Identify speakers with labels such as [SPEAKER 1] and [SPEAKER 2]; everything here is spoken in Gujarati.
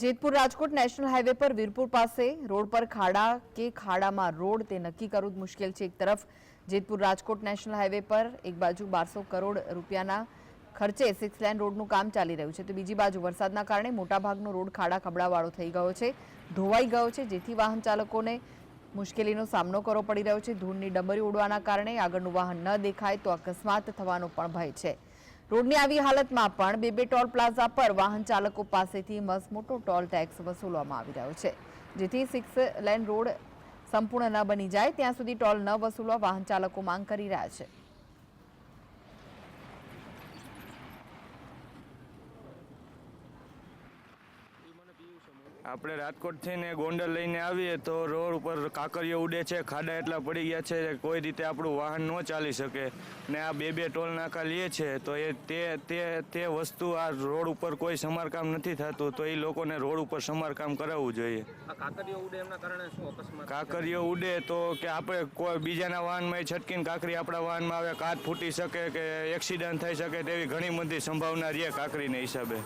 [SPEAKER 1] જેતપુર રાજકોટ નેશનલ હાઈવે પર વીરપુર પાસે રોડ પર ખાડા કે ખાડામાં રોડ તે નક્કી કરવું મુશ્કેલ છે એક તરફ. જેતપુર રાજકોટ નેશનલ હાઈવે પર એક બાજુ બારસો કરોડ રૂપિયાના ખર્ચે સિક્સ લેન રોડનું કામ ચાલી રહ્યું છે. તો બીજી બાજુ વરસાદના કારણે મોટાભાગનો રોડ ખાડા ખબડાવાળો થઈ ગયો છે, ધોવાઈ ગયો છે, જેથી વાહન ચાલકોને મુશ્કેલીનો સામનો કરવો પડી રહ્યો છે. ધૂળની ડમરી ઉડવાના કારણે આગળનું વાહન ન દેખાય તો અકસ્માત થવાનો પણ ભય છે. રોડની આવી હાલતમાં પણ બે બે ટોલ પ્લાઝા પર વાહન ચાલકો પાસેથી મસમોટો ટોલ ટેક્સ વસૂલવામાં આવી રહ્યો છે, જેથી સિક્સ લેન રોડ સંપૂર્ણ ન બની જાય, ત્યાં સુધી ટોલ ન વસૂલવા વાહન ચાલકો માંગ કરી રહ્યા છે.
[SPEAKER 2] આપણે રાજકોટથી ને ગોંડલ લઈને આવીએ તો રોડ ઉપર કાંકરીઓ ઉડે છે ખાડા એટલા પડી ગયા છે કે કોઈ રીતે આપણું વાહન ન ચાલી શકે. ને આ બે બે ટોલ નાકા લે છે તો એ તે તે તે વસ્તુ આ રોડ ઉપર કોઈ સમારકામ નથી થતું તો એ લોકોને રોડ ઉપર સમારકામ કરાવવું જોઈએ.
[SPEAKER 3] કાકરીઓ ઉડે એમના કારણે શું અકસ્માત?
[SPEAKER 2] કાંકરીઓ ઉડે તો કે આપણે કોઈ બીજાના વાહનમાં છટકીને કાંકરી આપણા વાહનમાં આવે કાચ ફૂટી શકે કે એક્સિડન્ટ થઈ શકે તેવી ઘણી બધી સંભાવના રહે કાંકરીને હિસાબે.